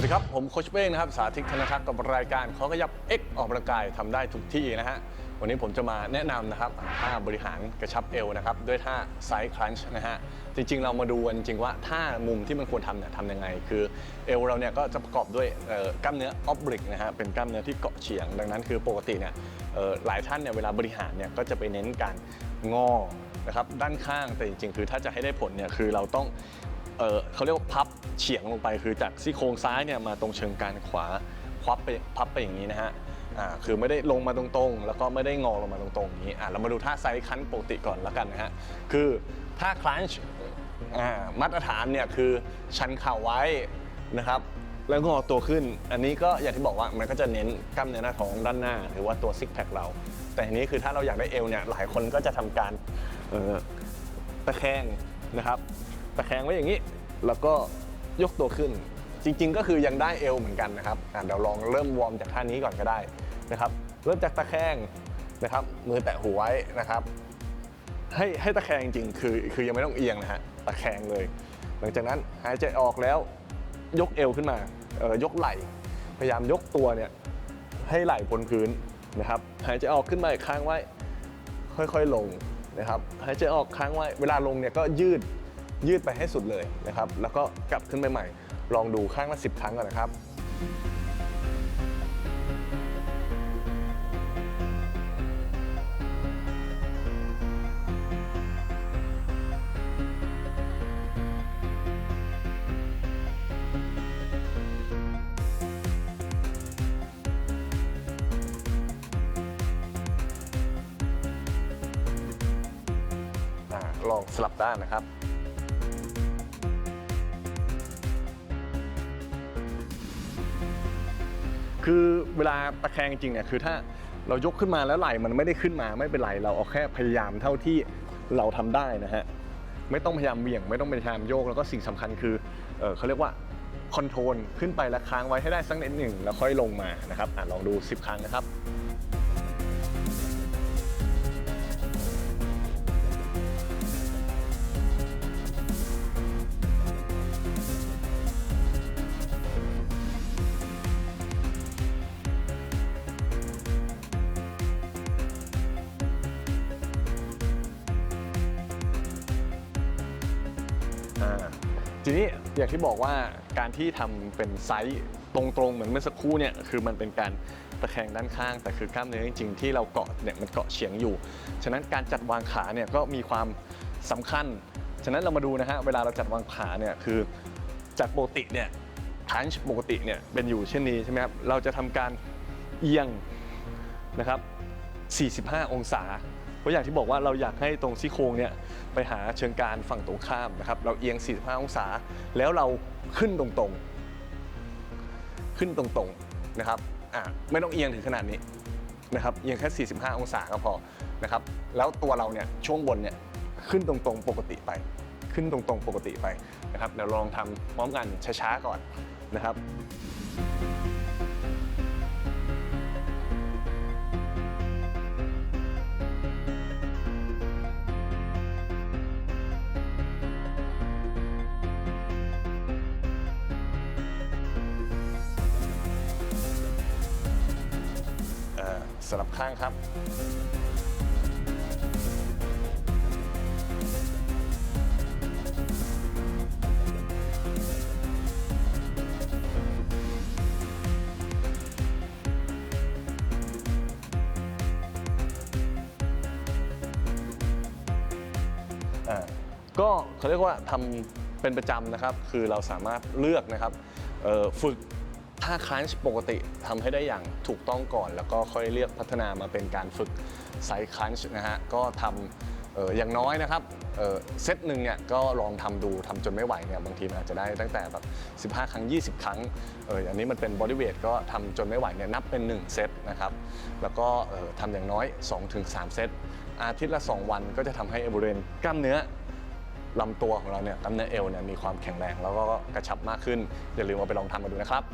วัสดีครับ ผมโคชเป้งนะครับ สาธิตธนทักษ์กับรายการขอขยับ X ออกกำลังกายทำได้ทุกที่นะฮะ วันนี้ผมจะมาแนะนำนะครับท่าบริหารกระชับเอวนะครับ ด้วยท่าไซส์คลันช์นะฮะ จริงๆ เรามาดูกันจริงว่าท่ามุมที่มันควรทำเนี่ยทำยังไง คือเอวเราเนี่ยก็จะประกอบด้วยเอ่อกล้ามเนื้อออบริกนะฮะ เป็นกล้ามเนื้อที่เกาะเฉียง ดังนั้นคือปกติเนี่ยเอ่อหลายท่านเนี่ยเวลาบริหารเนี่ยก็จะไปเน้นการงอนะครับด้านข้างแต่จริงๆ คือถ้าจะให้ได้ผลเนี่ยคือเราต้อง เออเขาเรียกว่าพับเฉียงลงไปคือจากซี่โครงซ้ายเนี่ยมาตรงเชิงกรานขวาควับไปพับไปอย่างนี้นะฮะอ่าคือไม่ได้ลงมาตรงๆ แล้วก็ไม่ได้งอลงมาตรงๆอย่างนี้อ่าเรามาดูท่าไซส์คันปกติก่อนแล้วกันนะฮะคือท่าคลันช์อ่ามาตรฐานเนี่ยคือชันเข่าไว้นะครับแล้วงอตัวขึ้น อันนี้ก็อย่างที่บอกว่ามันก็จะเน้นกล้ามเนื้อหน้าท้องด้านหน้า หรือว่าตัวซิกแพคเรา แต่ทีนี้คือถ้าเราอยากได้เอวเนี่ยหลายคนก็จะทำการตะแคงนะครับ ตะแคงไว้อย่างนี้ แล้วก็ยกตัวขึ้น จริง ๆ ก็คือยังได้เอวเหมือนกันนะครับอะเดี๋ยวลองเริ่มวอร์มจากท่านี้ก่อนก็ได้นะครับ เริ่มจากตะแคงนะครับ มือแตะหูไว้นะครับ ให้ให้ตะแคงจริงๆคือคือยังไม่ต้องเอียงนะฮะตะแคงเลย หลังจากนั้นหายใจออกแล้วยกเอวขึ้นมาเอ่อยกไหล่ พยายามยกตัวเนี่ยให้ไหล่บนพื้นนะครับหายใจออกขึ้นมาอีกครั้งไว้ ค่อยๆลงนะครับหายใจออกค้างไว้เวลาลงเนี่ยก็ยืด ยืดไปให้สุดเลยนะครับ แล้วก็กลับขึ้นไปใหม่ ลองดูข้างละ10 ครั้งก่อนนะครับลองสลับด้านนะครับ คือเวลาตะแคงจริงเนี่ยคือถ้าเรายกขึ้นมาแล้วไหล่มันไม่ได้ขึ้นมาไม่เป็นไรเราเอาแค่พยายามเท่าที่เราทำได้นะฮะไม่ต้องพยายามเบี่ยง ไม่ต้องพยายามโยกแล้วก็สิ่งสำคัญคือเออเขาเรียกว่าคอนโทรลขึ้นไปแล้วค้างไว้ให้ได้สักนิดหนึ่งแล้วค่อยลงมานะครับอะลองดู 10 ครั้งนะครับ อ่าทีนี้อย่างที่บอกว่าการที่ทำเป็นไซส์ตรงๆเหมือนเมื่อสักครู่เนี่ยคือมันเป็นการตะแคงด้านข้าง แต่คือกล้ามเนื้อจริงๆที่เราเกาะเนี่ยมันเกาะเฉียงอยู่ ฉะนั้นการจัดวางขาเนี่ยก็มีความสำคัญ ฉะนั้นเรามาดูนะฮะเวลาเราจัดวางขาเนี่ยคือจากปกติเนี่ยทันช์ปกติเนี่ยเป็นอยู่เช่นนี้ใช่ไหมครับเราจะทำการเอียงนะครับ 45 องศา เพราะอย่างที่บอกว่าเราอยากให้ตรงซี่โครงเนี่ย ไปหาเชิงกานฝั่งตรงข้ามนะครับ เราเอียง 45 องศา แล้วเราขึ้นตรงๆ ขึ้นตรงๆนะครับอ่าไม่ต้องเอียงถึงขนาดนี้นะครับเอียงแค่ 45 องศาก็พอนะครับ แล้วตัวเราเนี่ยช่วงบนเนี่ยขึ้นตรงๆปกติไป ขึ้นตรงๆปกติไปนะครับเดี๋ยวลองทำพร้อมกันช้าๆก่อนนะครับ สลับข้างครับ อ่าก็เขาเรียกว่าทำเป็นประจำนะครับ คือเราสามารถเลือกนะครับเอ่อฝึก ท่าคลันช์ปกติทำให้ได้อย่างถูกต้องก่อน แล้วก็ค่อยเลือกพัฒนามาเป็นการฝึกไซส์คลันช์นะฮะ ก็ทำอออย่างน้อยนะครับเเซตหนึ่งเนี่ยก็ลองทำดูทำจนไม่ไหวเนี่ยบางทีมันอาจจะได้ตั้งแต่แบบ 15 ครั้ง 20 ครั้งเอออันนี้มันเป็นบอดี้เวทก็ทำจนไม่ไหวเนี่ยนับเป็น 1 เซตนะครับ แล้วก็เอ่อทำอย่างน้อย 2-3 เซต อาทิตย์ละ 2 วันก็จะทำให้บริเวณกล้ามเนื้อลำตัวของเราเนี่ยกล้ามเนื้อเอวเนี่ยมีความแข็งแรง แล้วก็กระชับมากขึ้น อย่าลืมเอาไปลองทำมาดูนะครับ